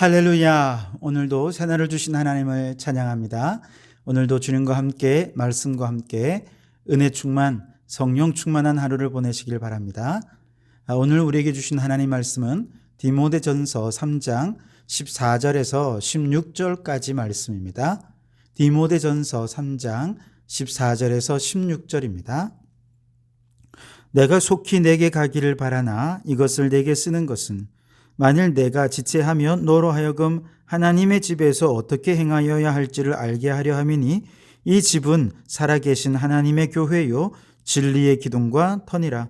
할렐루야. 오늘도 새날을 주신 하나님을 찬양합니다. 오늘도 주님과 함께 말씀과 함께 은혜 충만 성령 충만한 하루를 보내시길 바랍니다. 아, 오늘 우리에게 주신 하나님 말씀은 디모데전서 3장 14절에서 16절까지 말씀입니다. 디모데전서 3장 14절에서 16절입니다. 내가 속히 내게 가기를 바라나 이것을 내게 쓰는 것은 만일 내가 지체하면 너로 하여금 하나님의 집에서 어떻게 행하여야 할지를 알게 하려 함이니 이 집은 살아계신 하나님의 교회요 진리의 기둥과 터니라.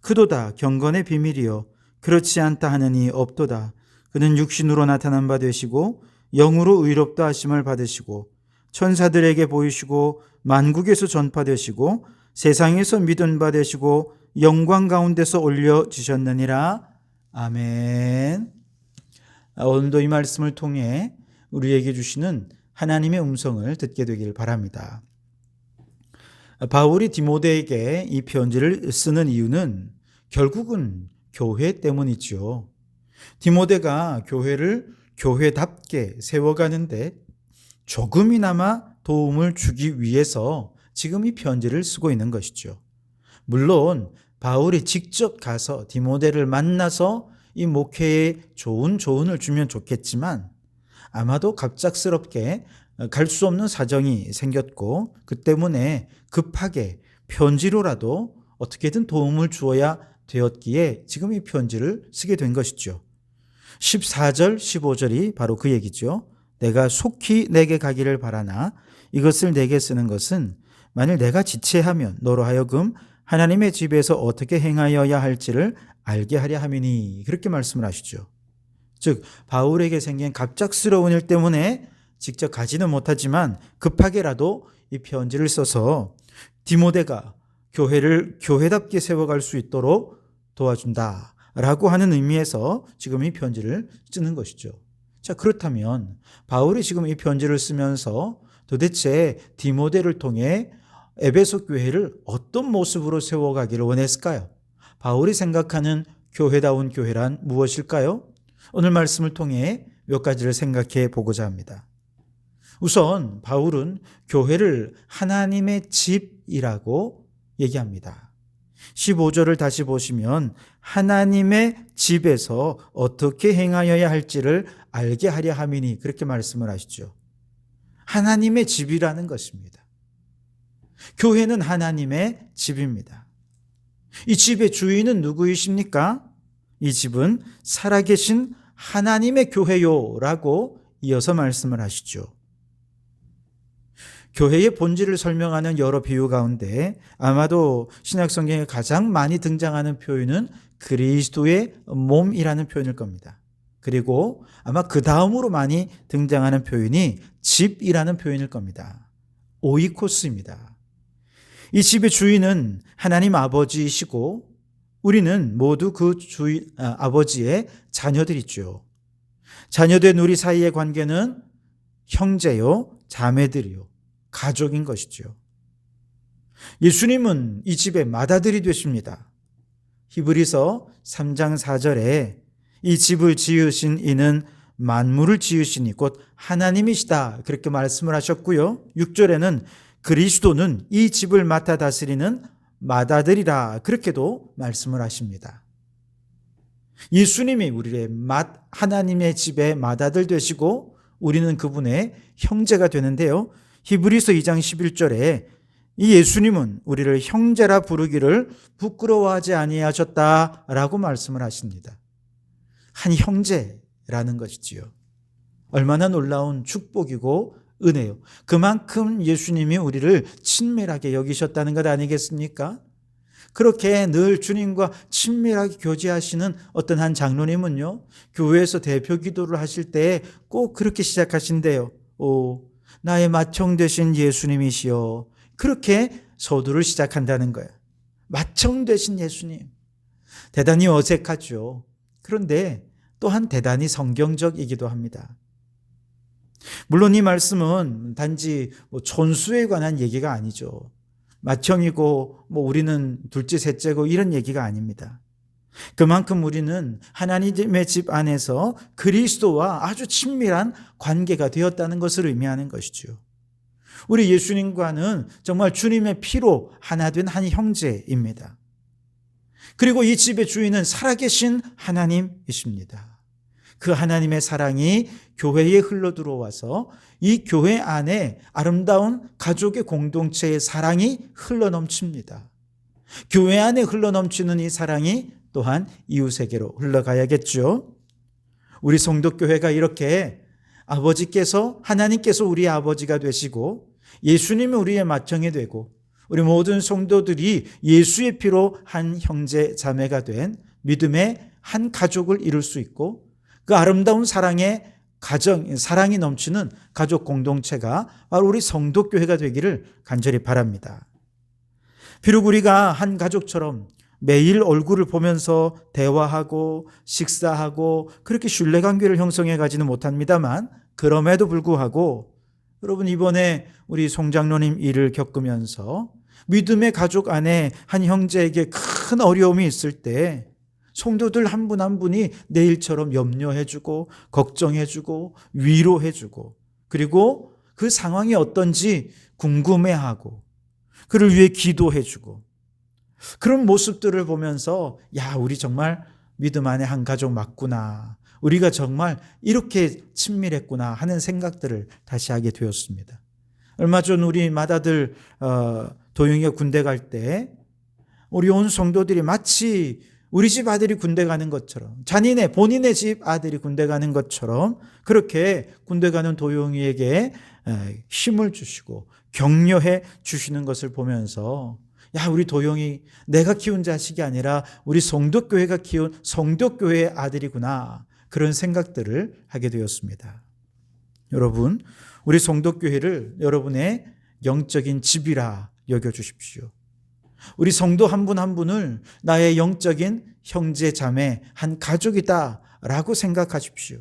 그도다 경건의 비밀이요 그렇지 않다 하느니 없도다. 그는 육신으로 나타난 바 되시고 영으로 의롭다 하심을 받으시고 천사들에게 보이시고 만국에서 전파되시고 세상에서 믿은 바 되시고 영광 가운데서 올려지셨느니라 아멘. 아, 오늘도 이 말씀을 통해 우리에게 주시는 하나님의 음성을 듣게 되기를 바랍니다. 아, 바울이 디모데에게 이 편지를 쓰는 이유는 결국은 교회 때문이지요. 디모데가 교회를 교회답게 세워가는데 조금이나마 도움을 주기 위해서 지금 이 편지를 쓰고 있는 것이죠. 물론 바울이 직접 가서 디모데를 만나서 이 목회에 좋은 조언을 주면 좋겠지만 아마도 갑작스럽게 갈 수 없는 사정이 생겼고 그 때문에 급하게 편지로라도 어떻게든 도움을 주어야 되었기에 지금 이 편지를 쓰게 된 것이죠. 14절, 15절이 바로 그 얘기죠. 내가 속히 내게 가기를 바라나 이것을 내게 쓰는 것은 만일 내가 지체하면 너로 하여금 하나님의 집에서 어떻게 행하여야 할지를 알게 하려 함이니 그렇게 말씀을 하시죠. 즉 바울에게 생긴 갑작스러운 일 때문에 직접 가지는 못하지만 급하게라도 이 편지를 써서 디모데가 교회를 교회답게 세워갈 수 있도록 도와준다 라고 하는 의미에서 지금 이 편지를 쓰는 것이죠. 자 그렇다면 바울이 지금 이 편지를 쓰면서 도대체 디모데를 통해 에베소 교회를 어떤 모습으로 세워가기를 원했을까요? 바울이 생각하는 교회다운 교회란 무엇일까요? 오늘 말씀을 통해 몇 가지를 생각해 보고자 합니다. 우선 바울은 교회를 하나님의 집이라고 얘기합니다. 15절을 다시 보시면 하나님의 집에서 어떻게 행하여야 할지를 알게 하려 함이니 그렇게 말씀을 하시죠. 하나님의 집이라는 것입니다. 교회는 하나님의 집입니다. 이 집의 주인은 누구이십니까? 이 집은 살아계신 하나님의 교회요라고 이어서 말씀을 하시죠. 교회의 본질을 설명하는 여러 비유 가운데 아마도 신약 성경에 가장 많이 등장하는 표현은 그리스도의 몸이라는 표현일 겁니다. 그리고 아마 그 다음으로 많이 등장하는 표현이 집이라는 표현일 겁니다. 오이코스입니다. 이 집의 주인은 하나님 아버지이시고 우리는 모두 그 주인, 아, 아버지의 자녀들이죠. 자녀된 우리 사이의 관계는 형제요, 자매들이요, 가족인 것이죠. 예수님은 이 집의 맏아들이 되십니다. 히브리서 3장 4절에 이 집을 지으신 이는 만물을 지으시니 곧 하나님이시다. 그렇게 말씀을 하셨고요. 6절에는 그리스도는 이 집을 맡아 다스리는 맏아들이라 그렇게도 말씀을 하십니다. 예수님이 우리의 맏 하나님의 집의 맏아들 되시고 우리는 그분의 형제가 되는데요. 히브리서 2장 11절에 이 예수님은 우리를 형제라 부르기를 부끄러워하지 아니하셨다라고 말씀을 하십니다. 한 형제라는 것이지요. 얼마나 놀라운 축복이고 은혜요. 그만큼 예수님이 우리를 친밀하게 여기셨다는 것 아니겠습니까? 그렇게 늘 주님과 친밀하게 교제하시는 어떤 한 장로님은요, 교회에서 대표 기도를 하실 때 꼭 그렇게 시작하신대요. 오, 나의 마청 되신 예수님이시여. 그렇게 서두를 시작한다는 거예요. 마청 되신 예수님. 대단히 어색하죠. 그런데 또한 대단히 성경적이기도 합니다. 물론 이 말씀은 단지 뭐 존수에 관한 얘기가 아니죠. 맏형이고 뭐 우리는 둘째 셋째고 이런 얘기가 아닙니다. 그만큼 우리는 하나님의 집 안에서 그리스도와 아주 친밀한 관계가 되었다는 것을 의미하는 것이죠. 우리 예수님과는 정말 주님의 피로 하나 된 한 형제입니다. 그리고 이 집의 주인은 살아계신 하나님이십니다. 그 하나님의 사랑이 교회에 흘러 들어와서 이 교회 안에 아름다운 가족의 공동체의 사랑이 흘러 넘칩니다. 교회 안에 흘러 넘치는 이 사랑이 또한 이웃에게로 흘러가야겠죠. 우리 성도교회가 이렇게 아버지께서 하나님께서 우리의 아버지가 되시고 예수님이 우리의 맏형이 되고 우리 모든 성도들이 예수의 피로 한 형제 자매가 된 믿음의 한 가족을 이룰 수 있고 그 아름다운 사랑의 가정 사랑이 넘치는 가족 공동체가 바로 우리 성도교회가 되기를 간절히 바랍니다. 비록 우리가 한 가족처럼 매일 얼굴을 보면서 대화하고 식사하고 그렇게 신뢰관계를 형성해 가지는 못합니다만 그럼에도 불구하고 여러분 이번에 우리 송장로님 일을 겪으면서 믿음의 가족 안에 한 형제에게 큰 어려움이 있을 때 성도들 한 분 한 분이 내 일처럼 염려해주고 걱정해주고 위로해주고 그리고 그 상황이 어떤지 궁금해하고 그를 위해 기도해주고 그런 모습들을 보면서 야 우리 정말 믿음 안에 한 가족 맞구나 우리가 정말 이렇게 친밀했구나 하는 생각들을 다시 하게 되었습니다. 얼마 전 우리 맏아들 어, 도영이가 군대 갈 때 우리 온 성도들이 마치 우리 집 아들이 군대 가는 것처럼 자신의 본인의 집 아들이 군대 가는 것처럼 그렇게 군대 가는 도용이에게 힘을 주시고 격려해 주시는 것을 보면서 야 우리 도용이 내가 키운 자식이 아니라 우리 성도교회가 키운 성도교회의 아들이구나 그런 생각들을 하게 되었습니다. 여러분 우리 성도교회를 여러분의 영적인 집이라 여겨 주십시오. 우리 성도 한 분 한 분을 나의 영적인 형제 자매 한 가족이다라고 생각하십시오.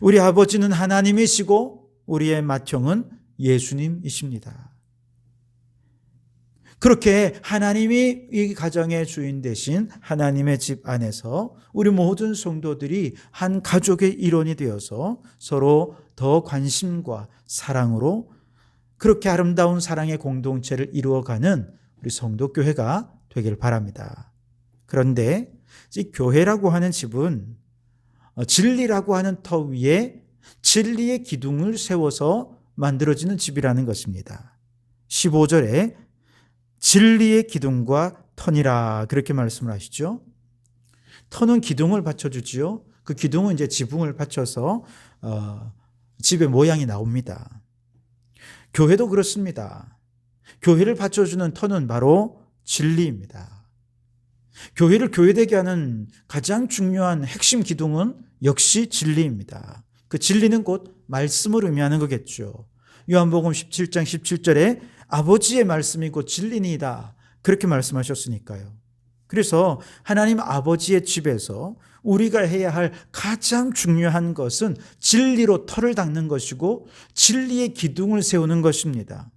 우리 아버지는 하나님이시고 우리의 맏형은 예수님이십니다. 그렇게 하나님이 이 가정의 주인 대신 하나님의 집 안에서 우리 모든 성도들이 한 가족의 일원이 되어서 서로 더 관심과 사랑으로 그렇게 아름다운 사랑의 공동체를 이루어가는 우리 성도교회가 되길 바랍니다. 그런데 이 교회라고 하는 집은 어, 진리라고 하는 터 위에 진리의 기둥을 세워서 만들어지는 집이라는 것입니다. 15절에 진리의 기둥과 터니라 그렇게 말씀을 하시죠. 터는 기둥을 받쳐주지요. 그 기둥은 이제 지붕을 받쳐서 어, 집의 모양이 나옵니다. 교회도 그렇습니다. 교회를 받쳐주는 터는 바로 진리입니다. 교회를 교회되게 하는 가장 중요한 핵심 기둥은 역시 진리입니다. 그 진리는 곧 말씀을 의미하는 거겠죠. 요한복음 17장 17절에 아버지의 말씀이 곧 진리니이다. 그렇게 말씀하셨으니까요. 그래서 하나님 아버지의 집에서 우리가 해야 할 가장 중요한 것은 진리로 털을 닦는 것이고 진리의 기둥을 세우는 것입니다.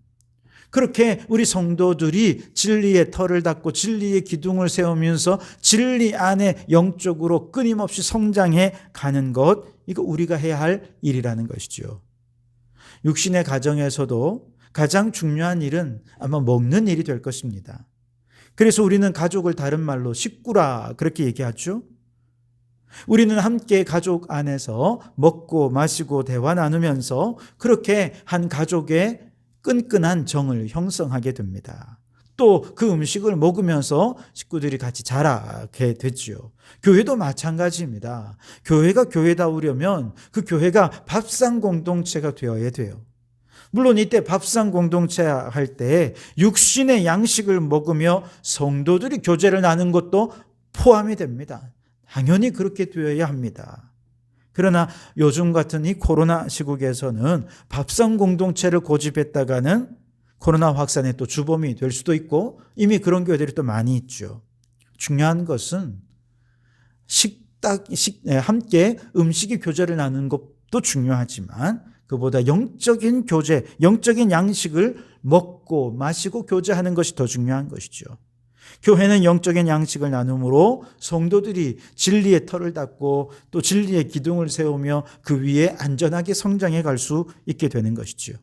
그렇게 우리 성도들이 진리의 털을 닦고 진리의 기둥을 세우면서 진리 안에 영적으로 끊임없이 성장해 가는 것, 이거 우리가 해야 할 일이라는 것이죠. 육신의 가정에서도 가장 중요한 일은 아마 먹는 일이 될 것입니다. 그래서 우리는 가족을 다른 말로 식구라 그렇게 얘기하죠. 우리는 함께 가족 안에서 먹고 마시고 대화 나누면서 그렇게 한 가족의 끈끈한 정을 형성하게 됩니다. 또 그 음식을 먹으면서 식구들이 같이 자라게 되죠. 교회도 마찬가지입니다. 교회가 교회다우려면 그 교회가 밥상 공동체가 되어야 돼요. 물론 이때 밥상 공동체 할 때 육신의 양식을 먹으며 성도들이 교제를 나눈 것도 포함이 됩니다. 당연히 그렇게 되어야 합니다. 그러나 요즘 같은 이 코로나 시국에서는 밥상 공동체를 고집했다가는 코로나 확산의 또 주범이 될 수도 있고 이미 그런 교회들이 또 많이 있죠. 중요한 것은 식탁, 식, 네, 함께 음식의 교제를 나누는 것도 중요하지만 그보다 영적인 교제, 영적인 양식을 먹고 마시고 교제하는 것이 더 중요한 것이죠. 교회는 영적인 양식을 나눔으로 성도들이 진리의 털을 닦고 또 진리의 기둥을 세우며 그 위에 안전하게 성장해 갈 수 있게 되는 것이지요.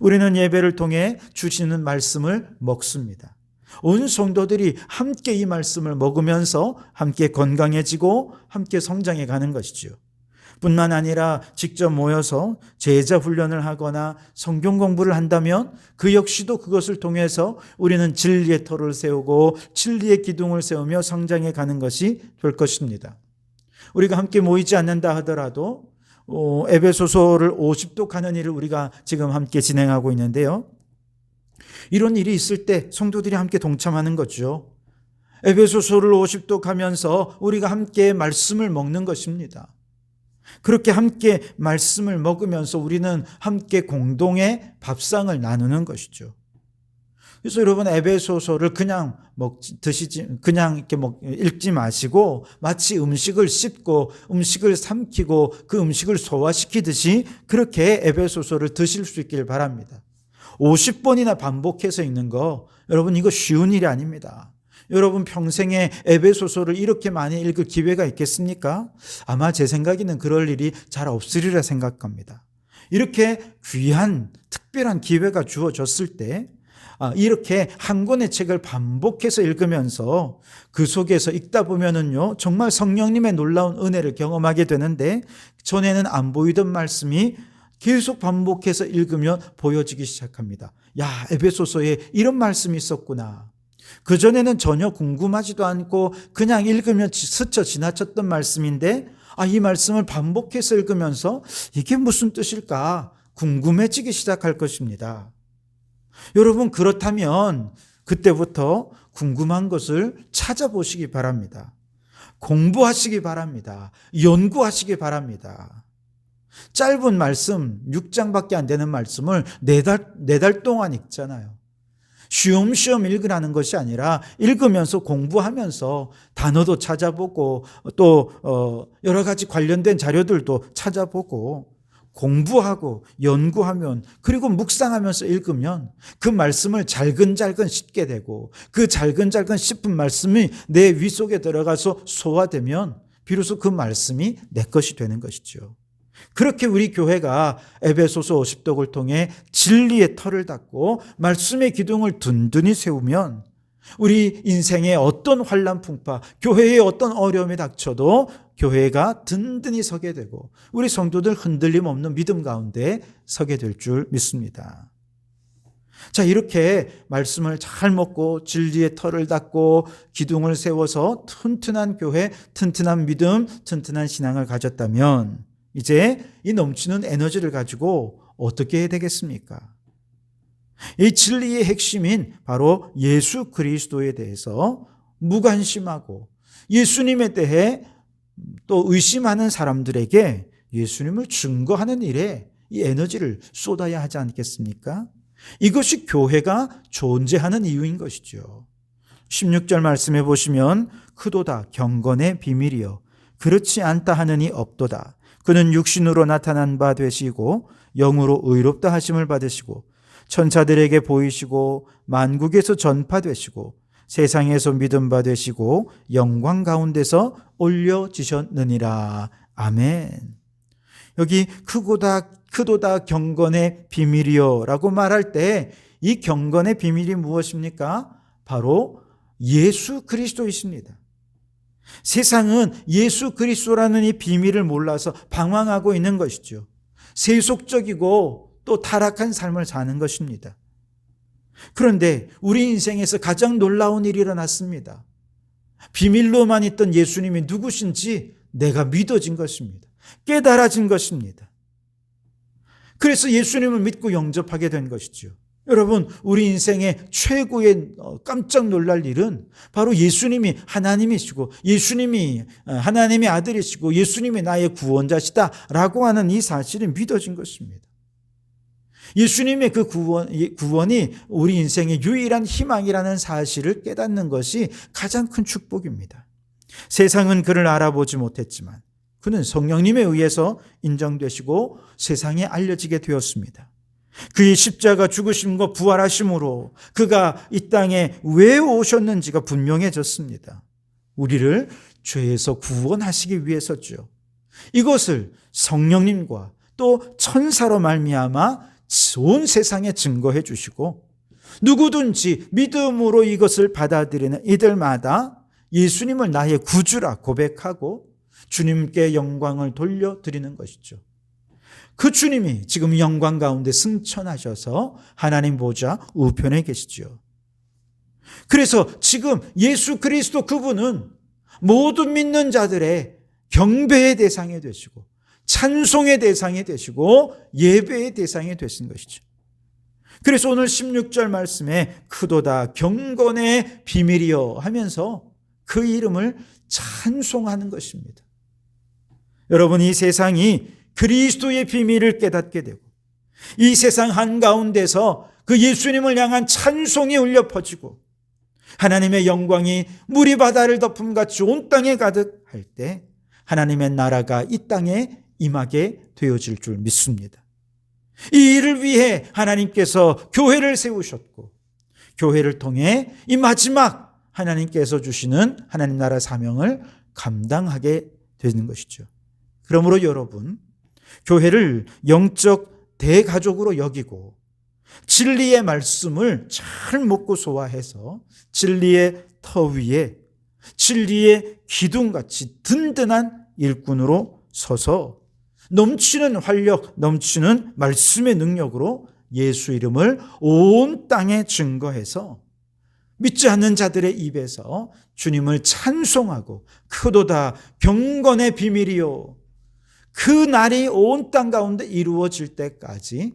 우리는 예배를 통해 주시는 말씀을 먹습니다. 온 성도들이 함께 이 말씀을 먹으면서 함께 건강해지고 함께 성장해 가는 것이지요. 뿐만 아니라 직접 모여서 제자 훈련을 하거나 성경 공부를 한다면 그 역시도 그것을 통해서 우리는 진리의 터를 세우고 진리의 기둥을 세우며 성장해 가는 것이 될 것입니다. 우리가 함께 모이지 않는다 하더라도 어, 에베소서를 50도 가는 일을 우리가 지금 함께 진행하고 있는데요. 이런 일이 있을 때 성도들이 함께 동참하는 거죠. 에베소서를 50도 가면서 우리가 함께 말씀을 먹는 것입니다. 그렇게 함께 말씀을 먹으면서 우리는 함께 공동의 밥상을 나누는 것이죠. 그래서 여러분 에베소서를 그냥 먹 드시지 그냥 이렇게 먹 읽지 마시고 마치 음식을 씹고 음식을 삼키고 그 음식을 소화시키듯이 그렇게 에베소서를 드실 수 있길 바랍니다. 50번이나 반복해서 읽는 거 여러분 이거 쉬운 일이 아닙니다. 여러분 평생에 에베소서를 이렇게 많이 읽을 기회가 있겠습니까? 아마 제 생각에는 그럴 일이 잘 없으리라 생각합니다. 이렇게 귀한 특별한 기회가 주어졌을 때 아, 이렇게 한 권의 책을 반복해서 읽으면서 그 속에서 읽다 보면은요, 정말 성령님의 놀라운 은혜를 경험하게 되는데, 전에는 안 보이던 말씀이 계속 반복해서 읽으면 보여지기 시작합니다. 야, 에베소서에 이런 말씀이 있었구나. 그전에는 전혀 궁금하지도 않고 그냥 읽으면 스쳐 지나쳤던 말씀인데, 아, 이 말씀을 반복해서 읽으면서 이게 무슨 뜻일까 궁금해지기 시작할 것입니다. 여러분, 그렇다면 그때부터 궁금한 것을 찾아보시기 바랍니다. 공부하시기 바랍니다. 연구하시기 바랍니다. 짧은 말씀, 6장밖에 안 되는 말씀을 네 달, 네달 동안 읽잖아요. 쉬엄쉬엄 읽으라는 것이 아니라 읽으면서 공부하면서 단어도 찾아보고 또 어, 여러 가지 관련된 자료들도 찾아보고 공부하고 연구하면 그리고 묵상하면서 읽으면 그 말씀을 잘근잘근 씹게 되고 그 잘근잘근 씹은 말씀이 내 위 속에 들어가서 소화되면 비로소 그 말씀이 내 것이 되는 것이죠. 그렇게 우리 교회가 에베소서 50독을 통해 진리의 털을 닦고 말씀의 기둥을 든든히 세우면 우리 인생의 어떤 환란 풍파, 교회에 어떤 어려움이 닥쳐도 교회가 든든히 서게 되고 우리 성도들 흔들림 없는 믿음 가운데 서게 될 줄 믿습니다. 자, 이렇게 말씀을 잘 먹고 진리의 털을 닦고 기둥을 세워서 튼튼한 교회, 튼튼한 믿음, 튼튼한 신앙을 가졌다면 이제 이 넘치는 에너지를 가지고 어떻게 해야 되겠습니까? 이 진리의 핵심인 바로 예수 그리스도에 대해서 무관심하고 예수님에 대해 또 의심하는 사람들에게 예수님을 증거하는 일에 이 에너지를 쏟아야 하지 않겠습니까? 이것이 교회가 존재하는 이유인 것이죠. 16절 말씀해 보시면 크도다 경건의 비밀이여 그렇지 않다 하느니 없도다. 그는 육신으로 나타난 바 되시고 영으로 의롭다 하심을 받으시고 천사들에게 보이시고 만국에서 전파되시고 세상에서 믿음 받으시고 영광 가운데서 올려지셨느니라. 아멘. 여기 크고다 크도다 경건의 비밀이요라고 말할 때 이 경건의 비밀이 무엇입니까? 바로 예수 그리스도이십니다. 세상은 예수 그리스도라는 이 비밀을 몰라서 방황하고 있는 것이죠. 세속적이고 또 타락한 삶을 사는 것입니다. 그런데 우리 인생에서 가장 놀라운 일이 일어났습니다. 비밀로만 있던 예수님이 누구신지 내가 믿어진 것입니다. 깨달아진 것입니다. 그래서 예수님을 믿고 영접하게 된 것이죠. 여러분, 우리 인생의 최고의 어, 깜짝 놀랄 일은 바로 예수님이 하나님이시고 예수님이 어, 하나님의 아들이시고 예수님이 나의 구원자시다라고 하는 이 사실이 믿어진 것입니다. 예수님의 그 구원, 구원이 우리 인생의 유일한 희망이라는 사실을 깨닫는 것이 가장 큰 축복입니다. 세상은 그를 알아보지 못했지만 그는 성령님에 의해서 인정되시고 세상에 알려지게 되었습니다. 그의 십자가 죽으심과 부활하심으로 그가 이 땅에 왜 오셨는지가 분명해졌습니다. 우리를 죄에서 구원하시기 위해서죠. 이것을 성령님과 또 천사로 말미암아 온 세상에 증거해 주시고 누구든지 믿음으로 이것을 받아들이는 이들마다 예수님을 나의 구주라 고백하고 주님께 영광을 돌려 드리는 것이죠. 그 주님이 지금 영광 가운데 승천하셔서 하나님 보좌 우편에 계시죠. 그래서 지금 예수 그리스도 그분은 모든 믿는 자들의 경배의 대상이 되시고 찬송의 대상이 되시고 예배의 대상이 되신 것이죠. 그래서 오늘 16절 말씀에 크도다 경건의 비밀이여 하면서 그 이름을 찬송하는 것입니다. 여러분 이 세상이 그리스도의 비밀을 깨닫게 되고 이 세상 한가운데서 그 예수님을 향한 찬송이 울려 퍼지고 하나님의 영광이 물이 바다를 덮음같이 온 땅에 가득할 때 하나님의 나라가 이 땅에 임하게 되어질 줄 믿습니다. 이 일을 위해 하나님께서 교회를 세우셨고 교회를 통해 이 마지막 하나님께서 주시는 하나님 나라 사명을 감당하게 되는 것이죠. 그러므로 여러분 교회를 영적 대가족으로 여기고 진리의 말씀을 잘 먹고 소화해서 진리의 터 위에 진리의 기둥같이 든든한 일꾼으로 서서 넘치는 활력, 넘치는 말씀의 능력으로 예수 이름을 온 땅에 증거해서 믿지 않는 자들의 입에서 주님을 찬송하고 크도다 경건의 비밀이요. 그 날이 온 땅 가운데 이루어질 때까지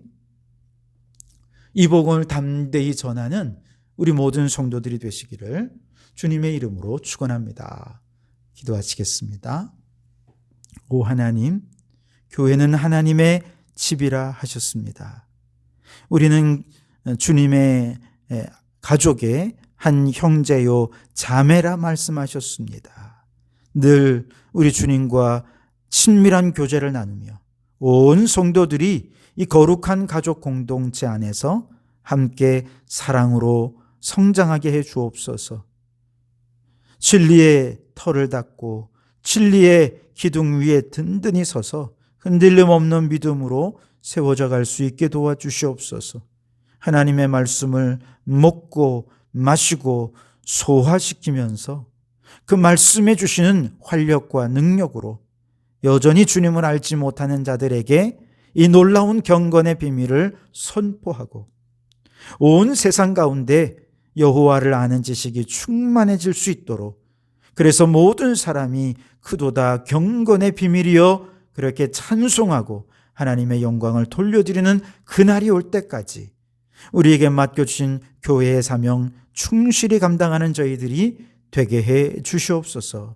이 복음을 담대히 전하는 우리 모든 성도들이 되시기를 주님의 이름으로 축원합니다. 기도하시겠습니다. 오 하나님, 교회는 하나님의 집이라 하셨습니다. 우리는 주님의 가족의 한 형제요 자매라 말씀하셨습니다. 늘 우리 주님과 친밀한 교제를 나누며 온 성도들이 이 거룩한 가족 공동체 안에서 함께 사랑으로 성장하게 해 주옵소서. 진리의 털을 닫고 진리의 기둥 위에 든든히 서서 흔들림 없는 믿음으로 세워져 갈 수 있게 도와주시옵소서. 하나님의 말씀을 먹고 마시고 소화시키면서 그 말씀해 주시는 활력과 능력으로 여전히 주님을 알지 못하는 자들에게 이 놀라운 경건의 비밀을 선포하고 온 세상 가운데 여호와를 아는 지식이 충만해질 수 있도록 그래서 모든 사람이 그도다 경건의 비밀이여 그렇게 찬송하고 하나님의 영광을 돌려드리는 그날이 올 때까지 우리에게 맡겨주신 교회의 사명 충실히 감당하는 저희들이 되게 해 주시옵소서.